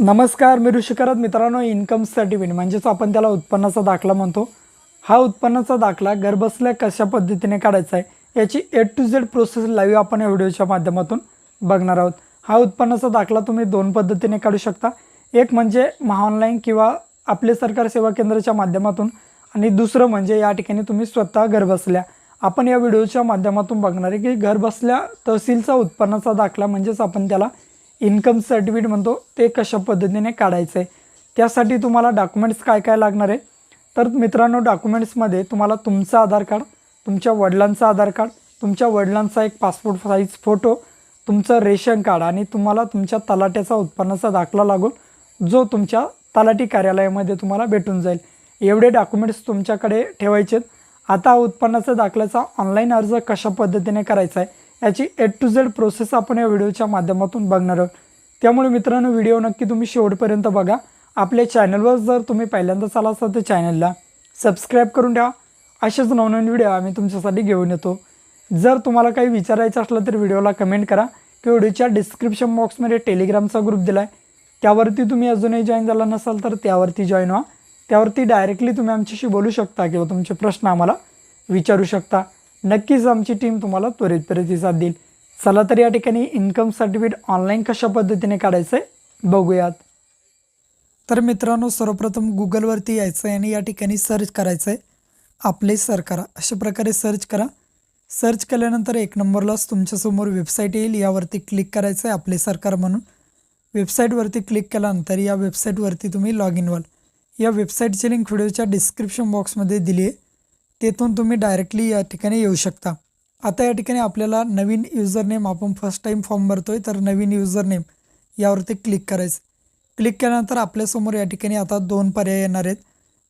नमस्कार मी ऋषिकरत. मित्रांनो income certificate म्हणजेच आपण त्याला उत्पन्नाचा दाखला म्हणतो. हा उत्पन्नाचा दाखला घरबसल्या कशा पद्धतीने काढायचा आहे याची A to Z process live आपण या व्हिडिओच्या माध्यमातून बघणार आहोत. हा उत्पन्नाचा दाखला तुम्ही दोन पद्धतीने काढू शकता. एक म्हणजे महाऑनलाईन किंवा आपले सरकार सेवा केंद्राच्या माध्यमातून आणि दुसरं म्हणजे या ठिकाणी तुम्ही स्वतः घरबसल्या. आपण या व्हिडिओच्या माध्यमातून बघणार आहे की घरबसल्या तहसीलचा उत्पन्नाचा दाखला म्हणजेच आपण त्याला इन्कम सर्टिफिकेट म्हणतो ते कशा पद्धतीने काढायचं? आहे त्यासाठी तुम्हाला डॉक्युमेंट्स काय काय लागणार आहे? तर मित्रांनो डॉक्युमेंट्समध्ये तुम्हाला तुमचं आधार कार्ड तुमच्या वडिलांचं आधार कार्ड तुमच्या वडिलांचा एक पासपोर्ट साईज फोटो तुमचं रेशन कार्ड आणि तुम्हाला तुमच्या तलाट्याचा उत्पन्नाचा दाखला लागून जो तुमच्या तलाठी कार्यालयामध्ये तुम्हाला भेटून जाईल. एवढे डॉक्युमेंट्स तुमच्याकडे ठेवायचे आहेत. आता उत्पन्नाचा दाखल्याचा ऑनलाईन अर्ज कशा पद्धतीने करायचा आहे? याची ए टू झेड प्रोसेस आपण या व्हिडिओच्या माध्यमातून बघणार आहोत. त्यामुळे मित्रांनो व्हिडिओ नक्की तुम्ही शेवटपर्यंत बघा. आपल्या चॅनलवर जर तुम्ही पहिल्यांदाच आला असाल तर चॅनलला सबस्क्राईब करून ठेवा. असेच नवनवीन व्हिडिओ आम्ही तुमच्यासाठी घेऊन येतो. जर तुम्हाला काही विचारायचं असलं तर व्हिडिओला कमेंट करा. किंवा व्हिडिओच्या डिस्क्रिप्शन बॉक्समध्ये टेलिग्रामचा ग्रुप दिला आहे त्यावरती तुम्ही अजूनही जॉईन झाला नसाल तर त्यावरती जॉईन व्हा. त्यावरती डायरेक्टली तुम्ही आमच्याशी बोलू शकता किंवा तुमचे प्रश्न आम्हाला विचारू शकता. नक्कीच आमची टीम तुम्हाला त्वरित प्रतिसाद देईल. चला तर या ठिकाणी इन्कम सर्टिफिकेट ऑनलाईन कशा पद्धतीने काढायचं आहे बघूयात. तर मित्रांनो सर्वप्रथम गुगलवरती यायचं आहे आणि या ठिकाणी सर्च करायचं आहे आपले सर करा. अशा प्रकारे सर्च करा. सर्च केल्यानंतर एक नंबरलाच तुमच्यासमोर वेबसाईट येईल. यावरती क्लिक करायचं आहे आपले सरकार म्हणून. वेबसाईटवरती क्लिक केल्यानंतर या वेबसाईटवरती तुम्ही लॉग इन व्हाल. या वेबसाईटची लिंक व्हिडिओच्या डिस्क्रिप्शन बॉक्समध्ये दिली आहे. तेथून तुम्ही डायरेक्टली या ठिकाणी येऊ शकता. आता या ठिकाणी आपल्याला नवीन युजर नेम आपण फर्स्ट टाईम फॉर्म भरतो आहे तर नवीन युजर नेम यावरती क्लिक करायचं. क्लिक केल्यानंतर आपल्यासमोर या ठिकाणी आता दोन पर्याय येणार आहेत.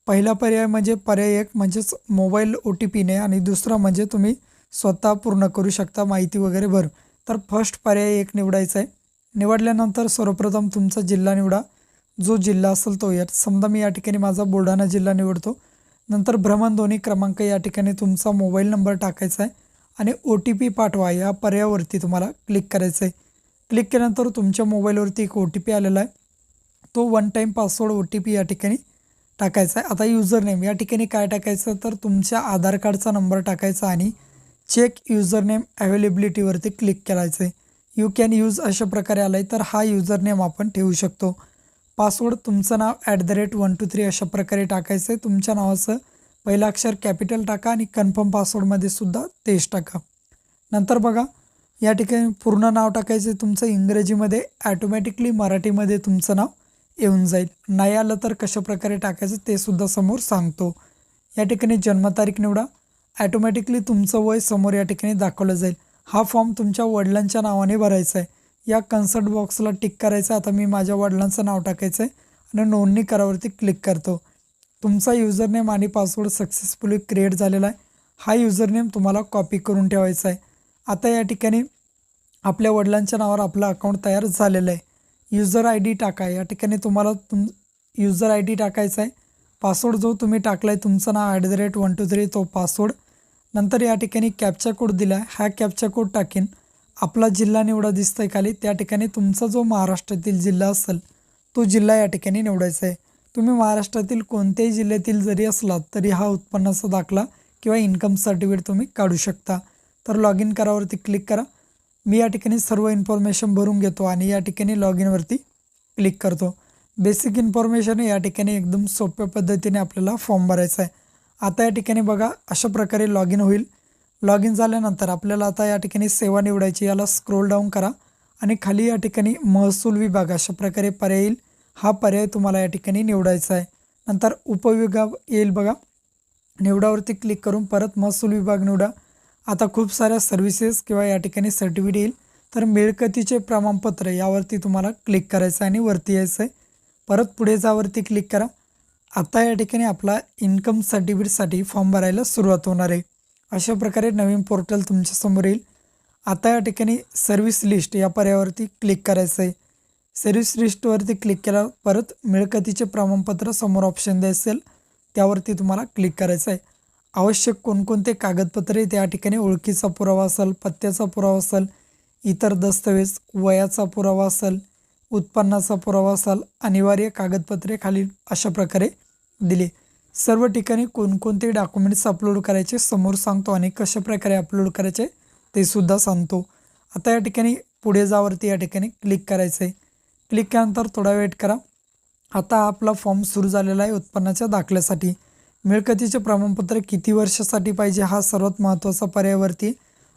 पहिला पर्याय म्हणजे पर्याय एक म्हणजेच मोबाईल ओ टी पीने आणि दुसरा म्हणजे तुम्ही स्वतः पूर्ण करू शकता माहिती वगैरे भरून. तर फर्स्ट पर्याय एक निवडायचा आहे. निवडल्यानंतर सर्वप्रथम तुमचा जिल्हा निवडा. जो जिल्हा असेल तो यात. समजा मी या ठिकाणी माझा बुलढाणा जिल्हा निवडतो. नंतर भ्रमणध्वनी क्रमांक या ठिकाणी तुमचा मोबाईल नंबर टाकायचा आहे आणि ओ टी पी पाठवा. या पर्यायावरती तुम्हाला क्लिक करायचं आहे. क्लिक केल्यानंतर तुमच्या मोबाईलवरती एक ओ टी पी आलेला आहे. तो one time password O T P या ठिकाणी टाकायचा आहे. आता युजर नेम या ठिकाणी काय टाकायचं? तर तुमच्या आधार कार्डचा नंबर टाकायचा आणि चेक युजर नेम अवेलेबिलिटीवरती क्लिक करायचं आहे. यू कॅन यूज अशा प्रकारे आला आहे तर हा युजर नेम आपण ठेवू शकतो. पासवर्ड तुमचं नाव at the rate one two three अशा प्रकारे टाकायचं आहे तुमच्या नावाचं पहिलं अक्षर कॅपिटल टाका आणि कन्फर्म पासवर्डमध्ये सुद्धा तेच टाका. नंतर बघा या ठिकाणी पूर्ण नाव टाकायचं आहे तुमचं. इंग्रजीमध्ये ॲटोमॅटिकली मराठीमध्ये तुमचं नाव येऊन जाईल. नाही आलं तर कशा प्रकारे टाकायचं ते सुद्धा समोर सांगतो. या ठिकाणी जन्मतारीख निवडा. ॲटोमॅटिकली तुमचं वय समोर या ठिकाणी दाखवलं जाईल. हा फॉर्म तुमच्या वडिलांच्या नावाने भरायचा आहे या कन्सर्ट बॉक्सला टिक करायचं आता मी माझ्या वडिलांचं नाव टाकायचं आहे आणि नोंदणी करावरती क्लिक करतो. तुमचा युजरनेम आणि पासवर्ड सक्सेसफुली क्रिएट झालेला आहे. हा युजरनेम तुम्हाला कॉपी करून ठेवायचा आहे. आता या ठिकाणी आपल्या वडिलांच्या नावावर आपलं अकाउंट तयार झालेलं आहे. युजर आय डी टाका. या ठिकाणी तुम्हाला तुम युजर आय डी टाकायचा आहे. पासवर्ड जो तुम्ही टाकला आहे तुमचं नाव at the rate one two three तो पासवर्ड नंतर या ठिकाणी कॅप्चा कोड दिला आहे हा कॅप्चा कोड टाकेन. आपला जिल्हा निवडा दिसतंय खाली. त्या ठिकाणी तुमचा जो महाराष्ट्रातील जिल्हा असेल तो जिल्हा या ठिकाणी निवडायचा आहे. तुम्ही महाराष्ट्रातील कोणत्याही जिल्ह्यातील जरी असलात तरी हा उत्पन्नाचा दाखला किंवा इन्कम सर्टिफिकेट तुम्ही काढू शकता. तर लॉग इन करावरती क्लिक करा. मी या ठिकाणी सर्व इन्फॉर्मेशन भरून घेतो आणि या ठिकाणी लॉग इनवरती क्लिक करतो. बेसिक इन्फॉर्मेशन या ठिकाणी एकदम सोप्या पद्धतीने आपल्याला फॉर्म भरायचा आहे. आता या ठिकाणी बघा अशा प्रकारे लॉग इन होईल. लॉग इन झाल्यानंतर आपल्याला आता या ठिकाणी सेवा निवडायची याला स्क्रोल डाऊन करा आणि खाली या ठिकाणी महसूल विभाग अशा प्रकारे पर्याय येईल. हा पर्याय तुम्हाला या ठिकाणी निवडायचा आहे. नंतर उपविभाग येईल बघा. निवडावरती क्लिक करून परत महसूल विभाग निवडा. आता खूप साऱ्या सर्व्हिसेस किंवा या ठिकाणी सर्टिफिकेट येईल. तर मिळकतीचे प्रमाणपत्र यावरती तुम्हाला क्लिक करायचं आहे आणि वरती यायचं आहे. परत पुढे जावरती क्लिक करा. आता या ठिकाणी आपला इन्कम सर्टिफिकेटसाठी फॉर्म भरायला सुरुवात होणार आहे. अशा प्रकारे नवीन पोर्टल तुमच्यासमोर येईल. आता या ठिकाणी सर्व्हिस लिस्ट या पर्यायावरती क्लिक करायचं आहे. सर्व्हिस लिस्टवरती क्लिक केला परत मिळकतीचे प्रमाणपत्र समोर ऑप्शन द्यायचं असेल त्यावरती तुम्हाला क्लिक करायचं आहे. आवश्यक कोणकोणते कागदपत्रे त्या ठिकाणी? ओळखीचा पुरावा असेल पत्त्याचा पुरावा असेल इतर दस्तवेज वयाचा पुरावा असेल उत्पन्नाचा पुरावा असेल अनिवार्य कागदपत्रे खाली अशा प्रकारे दिली. सर्व ठिकाणी कोणकोणते डॉक्युमेंट्स अपलोड करायचे समोर सांगतो आणि कशा प्रकारे अपलोड करायचे ते सुद्धा सांगतो. आता या ठिकाणी पुढे जावरती या ठिकाणी क्लिक करायचं आहे क्लिक केल्यानंतर थोडा वेट करा. आता आपला फॉर्म सुरू झालेला आहे उत्पन्नाच्या दाखल्यासाठी. मिळकतीचे प्रमाणपत्र किती वर्षासाठी पाहिजे हा सर्वात महत्त्वाचा पर्यायावरती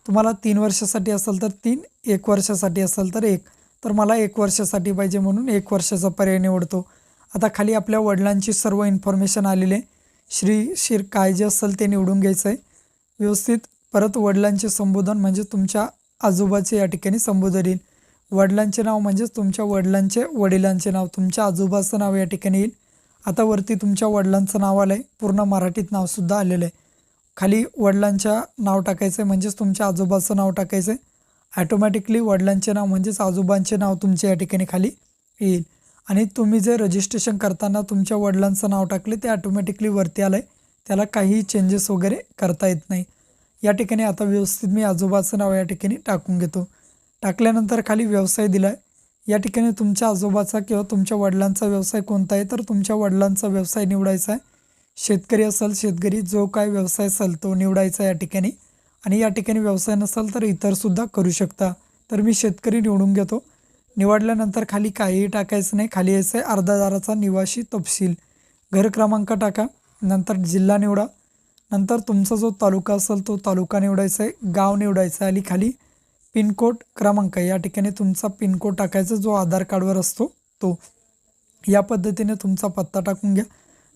तुम्हाला तीन वर्षासाठी असेल तर तीन एक वर्षासाठी असेल तर एक. तर मला एक वर्षासाठी पाहिजे म्हणून एक वर्षाचा पर्याय निवडतो. आता खाली आपल्या वडिलांची सर्व इन्फॉर्मेशन आलेली. आहे श्री शिर काय जे असेल ते निवडून घ्यायचं आहे व्यवस्थित परत वडिलांचे संबोधन म्हणजे तुमच्या आजोबाचे या ठिकाणी संबोधन येईल. वडिलांचे नाव म्हणजेच तुमच्या वडिलांचे वडिलांचे नाव तुमच्या आजोबाचं नाव या ठिकाणी येईल. आता वरती तुमच्या वडिलांचं नाव आलं आहे पूर्ण मराठीत नावसुद्धा आलेलं आहे. खाली वडिलांच्या नाव टाकायचं आहे म्हणजेच तुमच्या आजोबाचं नाव टाकायचं आहे ॲटोमॅटिकली वडिलांचे नाव म्हणजेच आजोबांचे नाव तुमच्या या ठिकाणी खाली येईल. आणि तुम्ही जे रजिस्ट्रेशन करताना तुमच्या वडिलांचं नाव टाकले ते ॲटोमॅटिकली वरती आलं आहे त्याला काही चेंजेस वगैरे करता येत नाही. या ठिकाणी आता व्यवस्थित मी आजोबाचं नाव या ठिकाणी टाकून घेतो. टाकल्यानंतर खाली व्यवसाय दिला आहे या ठिकाणी तुमच्या आजोबाचा किंवा तुमच्या वडिलांचा व्यवसाय कोणता आहे तर तुमच्या वडिलांचा व्यवसाय निवडायचा आहे. शेतकरी असेल शेतकरी जो काय व्यवसाय असेल तो निवडायचा या ठिकाणी. आणि या ठिकाणी व्यवसाय नसेल तर इतरसुद्धा करू शकता. तर मी शेतकरी निवडून घेतो. निवडल्यानंतर खाली काहीही टाकायचं नाही. खाली यायचं आहे. अर्धादाराचा निवासी तपशील. घर क्रमांक टाका. नंतर जिल्हा निवडा. नंतर तुमचा जो तालुका असेल तो तालुका निवडायचा आहे. गाव निवडायचं आहे. आणि खाली पिनकोड क्रमांक या ठिकाणी तुमचा पिनकोड टाकायचा. जो आधार कार्डवर असतो तो. या पद्धतीने तुमचा पत्ता टाकून घ्या.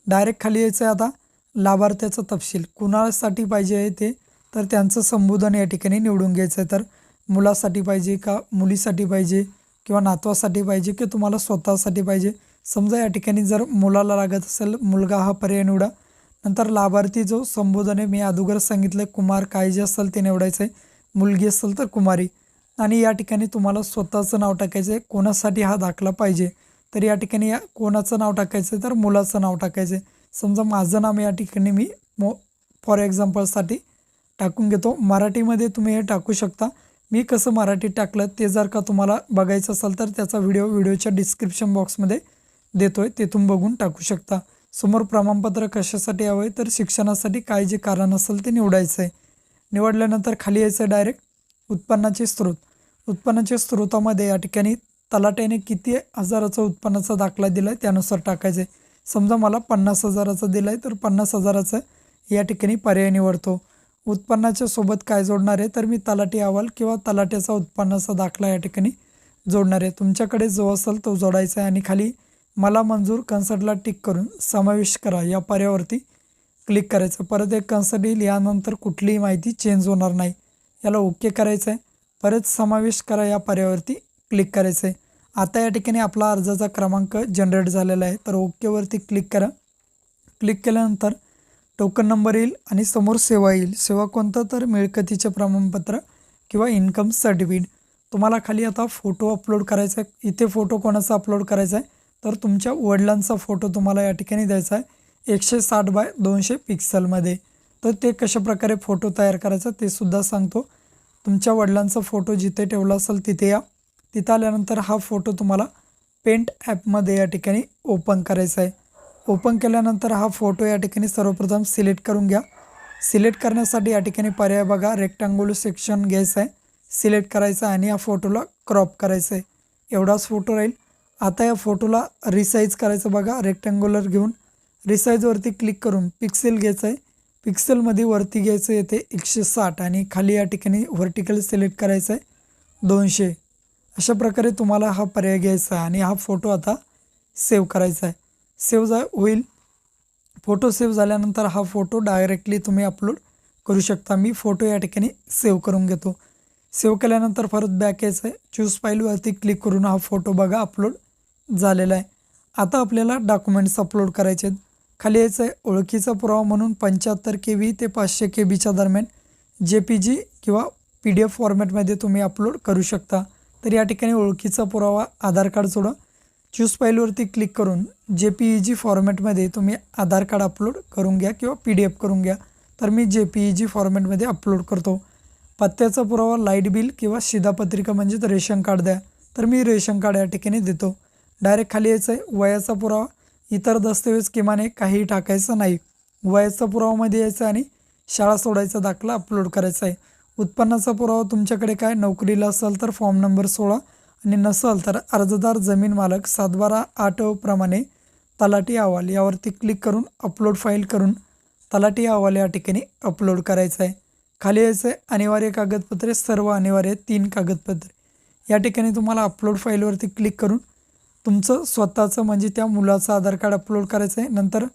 डायरेक्ट खाली यायचं आहे. आता लाभार्थ्याचा तपशील. कुणासाठी पाहिजे आहे ते तर त्यांचं संबोधन या ठिकाणी निवडून घ्यायचं आहे. तर मुलासाठी पाहिजे का मुलीसाठी पाहिजे? किंवा नातवासाठी पाहिजे की तुम्हाला स्वतःसाठी पाहिजे. समजा या ठिकाणी जर मुलाला लागत असेल मुलगा हा पर्याय निवडा. नंतर लाभार्थी जो संबोधन आहे मी अगोदर सांगितलं कुमार काय जे असेल ते निवडायचं आहे मुलगी असेल तर कुमारी. आणि या ठिकाणी तुम्हाला स्वतःचं नाव टाकायचं आहे कोणासाठी हा दाखला पाहिजे? तर या ठिकाणी या कोणाचं नाव टाकायचं आहे तर मुलाचं नाव टाकायचं आहे समजा माझं नाव या ठिकाणी मी मो फॉर एक्झाम्पलसाठी टाकून घेतो. मराठीमध्ये तुम्ही हे टाकू शकता. मी कसं मराठीत टाकलं ते जर का तुम्हाला बघायचं असेल तर त्याचा व्हिडिओ व्हिडिओच्या डिस्क्रिप्शन बॉक्समध्ये देतो आहे तिथून बघून टाकू शकता. समोर प्रमाणपत्र कशासाठी हवं आहे तर शिक्षणासाठी काय जे कारण असेल ते निवडायचं आहे निवडल्यानंतर खाली यायचं आहे डायरेक्ट उत्पन्नाचे स्रोत. उत्पन्नाच्या स्रोतामध्ये या ठिकाणी तलाट्याने किती हजाराचा उत्पन्नाचा दाखला दिला आहे त्यानुसार टाकायचं आहे समजा मला पन्नास हजाराचा दिला आहे तर पन्नास हजाराचं या ठिकाणी पर्याय निवडतो. उत्पन्नाच्या सोबत काय जोडणार आहे? तर मी तलाठी अहवाल किंवा तलाट्याचा उत्पन्नाचा दाखला या ठिकाणी जोडणार आहे. तुमच्याकडे जो असेल तो जोडायचा आहे आणि खाली मला मंजूर कन्सर्टला टिक करून समावेश करा. या पर्यावरती क्लिक करायचं. परत एक कन्सर्ट येईल. यानंतर कुठलीही माहिती चेंज होणार नाही. याला ओके करायचं आहे. परत समावेश करा. या पर्यावरती क्लिक करायचं आहे. आता या ठिकाणी आपला अर्जाचा क्रमांक जनरेट झालेला आहे. तर ओकेवरती क्लिक करा. क्लिक केल्यानंतर टोकन नंबर येईल आणि समोर सेवा येईल. सेवा कोणतं? तर मिळकतीचे प्रमाणपत्र किंवा इन्कम सर्टिफिकेट. तुम्हाला खाली आता फोटो अपलोड करायचा आहे. इथे फोटो कोणाचा अपलोड करायचा आहे? तर तुमच्या वडिलांचा फोटो तुम्हाला या ठिकाणी द्यायचा आहे. एकशे साठ बाय दोनशे पिक्सलमध्ये. तर ते कशा प्रकारे फोटो तयार करायचा ते सुद्धा सांगतो. तुमच्या वडिलांचा फोटो जिथे ठेवला असेल तिथे या. तिथं आल्यानंतर हा फोटो तुम्हाला पेंट ॲपमध्ये या ठिकाणी ओपन करायचा आहे. ओपन केल्यानंतर हा फोटो या ठिकाणी सर्वप्रथम सिलेक्ट करून घ्या. सिलेक्ट करण्यासाठी या ठिकाणी पर्याय बघा. रेक्टँगुलर सेक्शन घ्यायचं आहे. सिलेक्ट करायचं आहे आणि या फोटोला क्रॉप करायचं आहे. एवढाच फोटो राहील. आता या फोटोला रिसाईज करायचं बघा. रेक्टँग्युलर घेऊन रिसाईजवरती क्लिक करून पिक्सेल घ्यायचं आहे. पिक्सेलमध्ये वरती घ्यायचं येते एकशे साठ आणि खाली या ठिकाणी व्हर्टिकल सिलेक्ट करायचं आहे. दोनशे. अशा प्रकारे तुम्हाला हा पर्याय घ्यायचा आहे आणि हा फोटो आता सेव्ह करायचा आहे. सेव्ह जा होईल. फोटो सेव्ह झाल्यानंतर हा फोटो डायरेक्टली तुम्ही अपलोड करू शकता. मी फोटो या ठिकाणी सेव्ह करून घेतो. सेव्ह केल्यानंतर परत बॅक यायचं आहे चूज फाईलवरती क्लिक करून हा फोटो बघा अपलोड झालेला आहे. आता आपल्याला डॉक्युमेंट्स अपलोड करायचे आहेत. खाली यायचं आहे ओळखीचा पुरावा म्हणून पंच्याहत्तर के बी ते पाचशे के बीच्या दरम्यान जे पी जी किंवा पी डी एफ फॉर्मॅटमध्ये तुम्ही अपलोड करू शकता. तर या ठिकाणी ओळखीचा पुरावा आधार कार्ड जोडा चूज फाईलवरती क्लिक करून जे पी ई जी फॉर्मॅटमध्ये तुम्ही आधार कार्ड अपलोड करून घ्या किंवा पी डी एफ करून घ्या. तर मी जे पी ई जी फॉर्मॅटमध्ये अपलोड करतो. पत्त्याचा पुरावा लाइट बिल किंवा शिधापत्रिका म्हणजेच रेशन कार्ड द्या. तर मी रेशन कार्ड या ठिकाणी देतो. डायरेक्ट खाली यायचं आहे वयाचा पुरावा. इतर दस्तऐवज किमान एक काहीही टाकायचं नाही. वयाचा पुरावामध्ये यायचं आणि शाळा सोडायचा दाखला अपलोड करायचा आहे. उत्पन्नाचा पुरावा तुमच्याकडे काय नोकरीला असेल तर फॉर्म नंबर सोळा. आणि नसेल तर अर्जदार जमीन मालक सातबारा आठ प्रमाणे तलाठी अहवाल यावरती क्लिक करून अपलोड फाईल करून तलाठी अहवाल या ठिकाणी अपलोड करायचा आहे. खाली यायचं आहे अनिवार्य कागदपत्रे सर्व अनिवार्य तीन कागदपत्रे. या ठिकाणी तुम्हाला अपलोड फाईलवरती क्लिक करून तुमचं स्वतःचं म्हणजे त्या मुलाचं आधार कार्ड अपलोड करायचं आहे. नंतर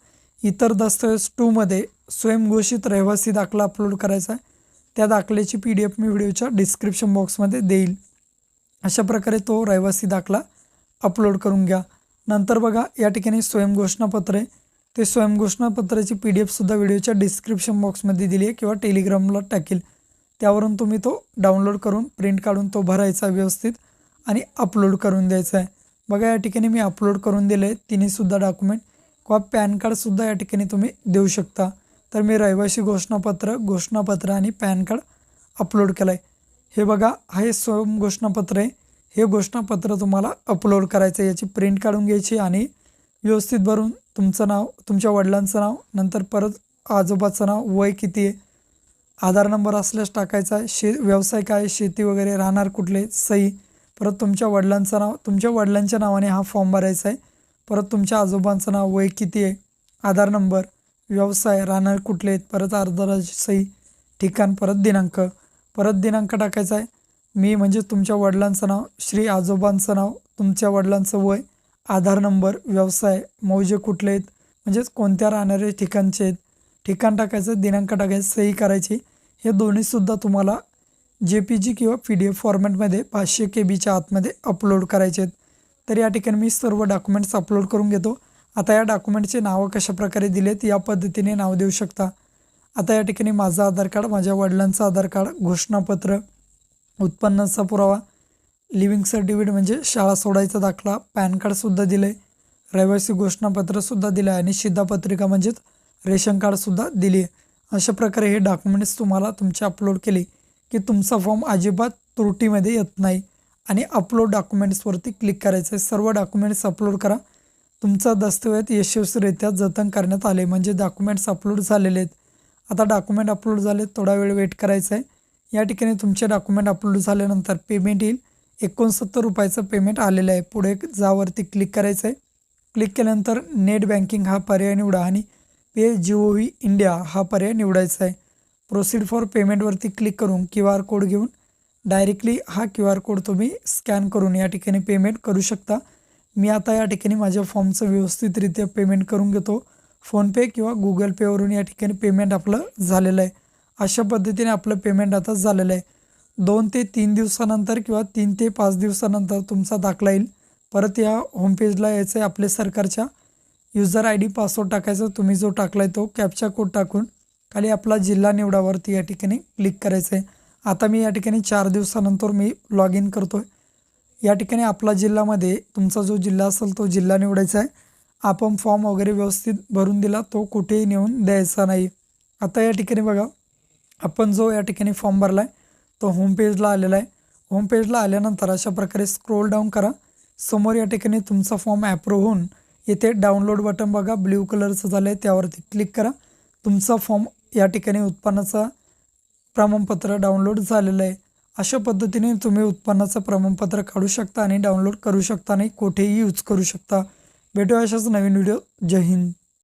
इतर दस्तऐवज टूमध्ये स्वयंघोषित रहिवासी दाखला अपलोड करायचा आहे. त्या दाखल्याची पी डी एफ मी व्हिडिओच्या डिस्क्रिप्शन बॉक्समध्ये देईल. अशा प्रकारे तो रहिवासी दाखला अपलोड करून घ्या. नंतर बघा या ठिकाणी स्वयंघोषणापत्र. आहे ते स्वयंघोषणापत्राची पी डी एफसुद्धा व्हिडिओच्या डिस्क्रिप्शन बॉक्समध्ये दिली आहे किंवा टेलिग्रामला टाकेल. त्यावरून तुम्ही तो डाउनलोड करून प्रिंट काढून तो भरायचा व्यवस्थित आणि अपलोड करून द्यायचा आहे. बघा या ठिकाणी मी अपलोड करून दिले आहे तिन्हीसुद्धा डॉक्युमेंट किंवा पॅन कार्डसुद्धा या ठिकाणी तुम्ही देऊ शकता. तर मी रहिवासी घोषणापत्र घोषणापत्र आणि पॅन कार्ड अपलोड केलं आहे हे बघा हे स्वयं घोषणापत्र आहे. हे घोषणापत्र तुम्हाला अपलोड करायचं आहे. याची प्रिंट काढून घ्यायची आणि व्यवस्थित भरून तुमचं नाव तुमच्या वडिलांचं नाव नंतर परत आजोबाचं नाव वय किती आहे आधार नंबर असल्यास टाकायचा आहे. शे व्यवसाय काय आहे, शेती वगैरे राहणार कुठले सही. परत तुमच्या वडिलांचं नाव तुमच्या वडिलांच्या नावाने हा फॉर्म भरायचा आहे. परत तुमच्या आजोबांचं नाव वय किती आहे आधार नंबर व्यवसाय राहणार कुठले आहेत परत अर्धराची सही ठिकाण परत दिनांक. परत दिनांक टाकायचा आहे. मी म्हणजे तुमच्या वडिलांचं नाव श्री आजोबांचं नाव तुमच्या वडिलांचं वय आधार नंबर व्यवसाय मौजे कुठले आहेत म्हणजेच कोणत्या राहणारे ठिकाणचे आहेत ठिकाण टाकायचं दिनांक टाकायचं सही करायची हे दोन्हीसुद्धा तुम्हाला जे पी जी किंवा पी डी एफ फॉर्मॅटमध्ये पाचशे के बीच्या आतमध्ये अपलोड करायचे आहेत. तर या ठिकाणी मी सर्व डॉक्युमेंट्स अपलोड करून घेतो. आता या डॉक्युमेंटचे नावं कशाप्रकारे दिलेत या पद्धतीने नाव देऊ शकता. आता या ठिकाणी माझं आधार कार्ड माझ्या वडिलांचं आधार कार्ड घोषणापत्र उत्पन्नाचा पुरावा लिव्हिंग सर्टिफिकेट म्हणजे शाळा सोडायचा दाखला पॅन कार्डसुद्धा दिलं आहे रहिवासी घोषणापत्रसुद्धा दिलं आहे आणि शिधापत्रिका म्हणजेच रेशन कार्डसुद्धा दिली आहे अशा प्रकारे हे डॉक्युमेंट्स तुम्हाला तुमचे अपलोड केले की तुमचा फॉर्म अजिबात त्रुटीमध्ये येत नाही आणि अपलोड डॉक्युमेंट्सवरती क्लिक करायचं आहे सर्व डॉक्युमेंट्स अपलोड करा. तुमचा दस्तऐवज यशस्वीरित्या जतन करण्यात आले. म्हणजे डॉक्युमेंट्स अपलोड झालेले आहेत. आता डॉक्युमेंट अपलोड झाले थोडा वेळ वेट करायचा आहे. या ठिकाणी तुमचे डॉक्युमेंट अपलोड झाल्यानंतर पेमेंट येईल. एकोणसत्तर रुपयाचं पेमेंट आलेलं आहे. पुढे जावरती क्लिक करायचं आहे. क्लिक केल्यानंतर नेट बँकिंग हा पर्याय निवडा आणि पे जी ओ व्ही इंडिया हा पर्याय निवडायचा आहे. प्रोसीड फॉर पेमेंटवरती क्लिक करून क्यू आर कोड घेऊन डायरेक्टली हा क्यू आर कोड तुम्ही स्कॅन करून या ठिकाणी पेमेंट करू शकता. मी आता या ठिकाणी माझ्या फॉर्मचं व्यवस्थितरित्या पेमेंट करून घेतो. फोनपे किंवा गुगल पेवरून या ठिकाणी पेमेंट आपलं झालेलं आहे. अशा पद्धतीने आपलं पेमेंट आता झालेलं आहे. दोन ते तीन दिवसानंतर किंवा तीन ते पाच दिवसानंतर तुमचा दाखला येईल. परत या होमपेजला यायचं आहे आपल्या सरकारच्या. युजर आय डी पासवर्ड टाकायचा तुम्ही जो टाकला आहे तो कॅपचा कोड टाकून खाली आपला जिल्हा निवडावरती या ठिकाणी क्लिक करायचं आहे आता मी या ठिकाणी चार दिवसानंतर मी लॉग इन करतो आहे या ठिकाणी आपला जिल्ह्यामध्ये तुमचा जो जिल्हा असेल तो जिल्हा निवडायचा आहे. आपण फॉर्म वगैरे व्यवस्थित भरून दिला तो कुठेही नेऊन द्यायचा नाही. आता या ठिकाणी बघा आपण जो या ठिकाणी फॉर्म भरला आहे तो होम पेजला आलेला आहे. होम पेजला आल्यानंतर अशा प्रकारे स्क्रोल डाऊन करा. समोर या ठिकाणी तुमचा फॉर्म ॲप्रूव्ह होऊन येथे डाउनलोड बटन बघा ब्ल्यू कलरचं झालं आहे त्यावरती क्लिक करा. तुमचा फॉर्म या ठिकाणी उत्पन्नाचा प्रमाणपत्र डाउनलोड झालेलं आहे. अशा पद्धतीने तुम्ही उत्पन्नाचं प्रमाणपत्र काढू शकता आणि डाउनलोड करू शकता आणि कुठेही यूज करू शकता. भेटू अशाच नवीन व्हिडिओ जय हिंद.